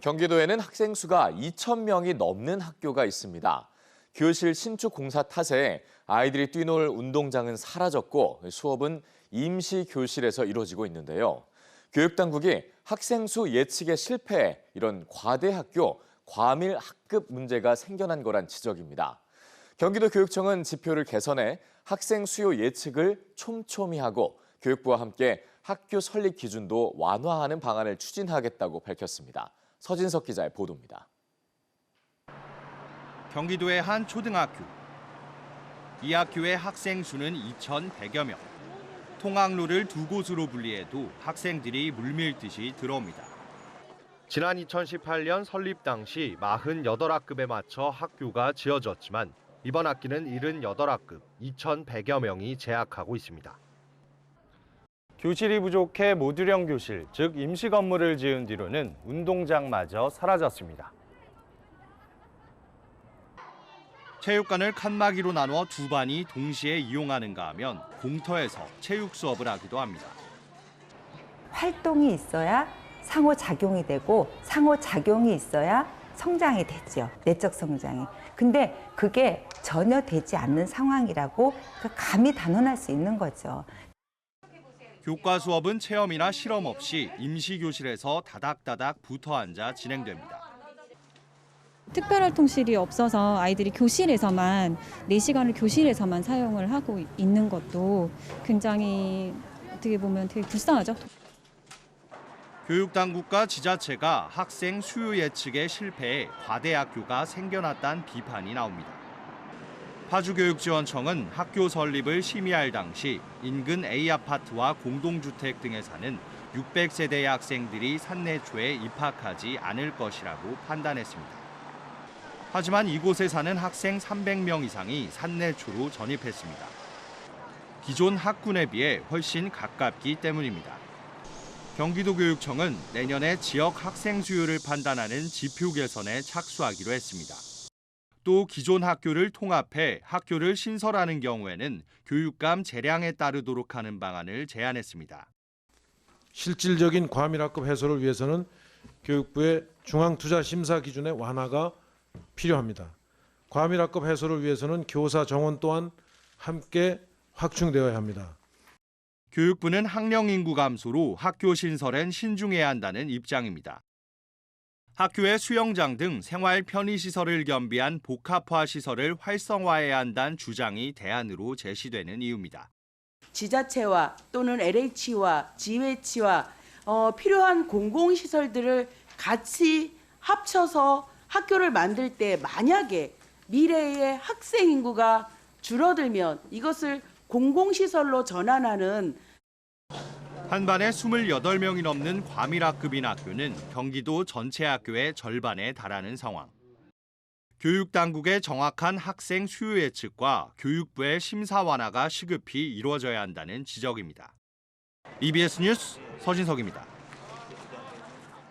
경기도에는 학생 수가 2천 명이 넘는 학교가 있습니다. 교실 신축 공사 탓에 아이들이 뛰놀 운동장은 사라졌고 수업은 임시 교실에서 이루어지고 있는데요. 교육당국이 학생 수 예측에 실패해 이런 과대 학교, 과밀 학급 문제가 생겨난 거란 지적입니다. 경기도 교육청은 지표를 개선해 학생 수요 예측을 촘촘히 하고 교육부와 함께 학교 설립 기준도 완화하는 방안을 추진하겠다고 밝혔습니다. 서진석 기자의 보도입니다. 경기도의 한 초등학교. 이 학교의 학생 수는 2,100여 명. 통학로를 두 곳으로 분리해도 학생들이 물밀듯이 들어옵니다. 지난 2018년 설립 당시 48학급에 맞춰 학교가 지어졌지만 이번 학기는 78학급 2,100여 명이 재학하고 있습니다. 교실이 부족해 모듈형 교실, 즉 임시 건물을 지은 뒤로는 운동장마저 사라졌습니다. 체육관을 칸막이로 나누어 두 반이 동시에 이용하는가 하면 공터에서 체육 수업을 하기도 합니다. 활동이 있어야 상호작용이 되고 상호작용이 있어야 성장이 되죠. 내적 성장이. 근데 그게 전혀 되지 않는 상황이라고 그 감히 단언할 수 있는 거죠. 교과 수업은 체험이나 실험 없이 임시 교실에서 다닥다닥 붙어 앉아 진행됩니다. 특별활동실이 없어서 아이들이 교실에서만 4시간을 교실에서만 사용을 하고 있는 것도 굉장히 어떻게 보면 되게 불쌍하죠. 교육당국과 지자체가 학생 수요 예측에 실패해 과대 학교가 생겨났다는 비판이 나옵니다. 파주교육지원청은 학교 설립을 심의할 당시 인근 A아파트와 공동주택 등에 사는 600세대의 학생들이 산내초에 입학하지 않을 것이라고 판단했습니다. 하지만 이곳에 사는 학생 300명 이상이 산내초로 전입했습니다. 기존 학군에 비해 훨씬 가깝기 때문입니다. 경기도교육청은 내년에 지역 학생 수요를 판단하는 지표 개선에 착수하기로 했습니다. 또 기존 학교를 통합해 학교를 신설하는 경우에는 교육감 재량에 따르도록 하는 방안을 제안했습니다. 실질적인 과밀학급 해소를 위해서는 교육부의 중앙투자심사 기준의 완화가 필요합니다. 과밀학급 해소를 위해서는 교사 정원 또한 함께 확충되어야 합니다. 교육부는 학령 인구 감소로 학교 신설엔 신중해야 한다는 입장입니다. 학교의 수영장 등 생활 편의 시설을 겸비한 복합화 시설을 활성화해야 한다는 주장이 대안으로 제시되는 이유입니다. 지자체와 또는 LH와 지회치와 어, 필요한 공공시설들을 같이 합쳐서 학교를 만들 때 만약에 미래의 학생 인구가 줄어들면 이것을 공공시설로 전환하는 한 반에 28명이 넘는 과밀학급인 학교는 경기도 전체 학교의 절반에 달하는 상황. 교육당국의 정확한 학생 수요 예측과 교육부의 심사 완화가 시급히 이루어져야 한다는 지적입니다. EBS 뉴스 서진석입니다.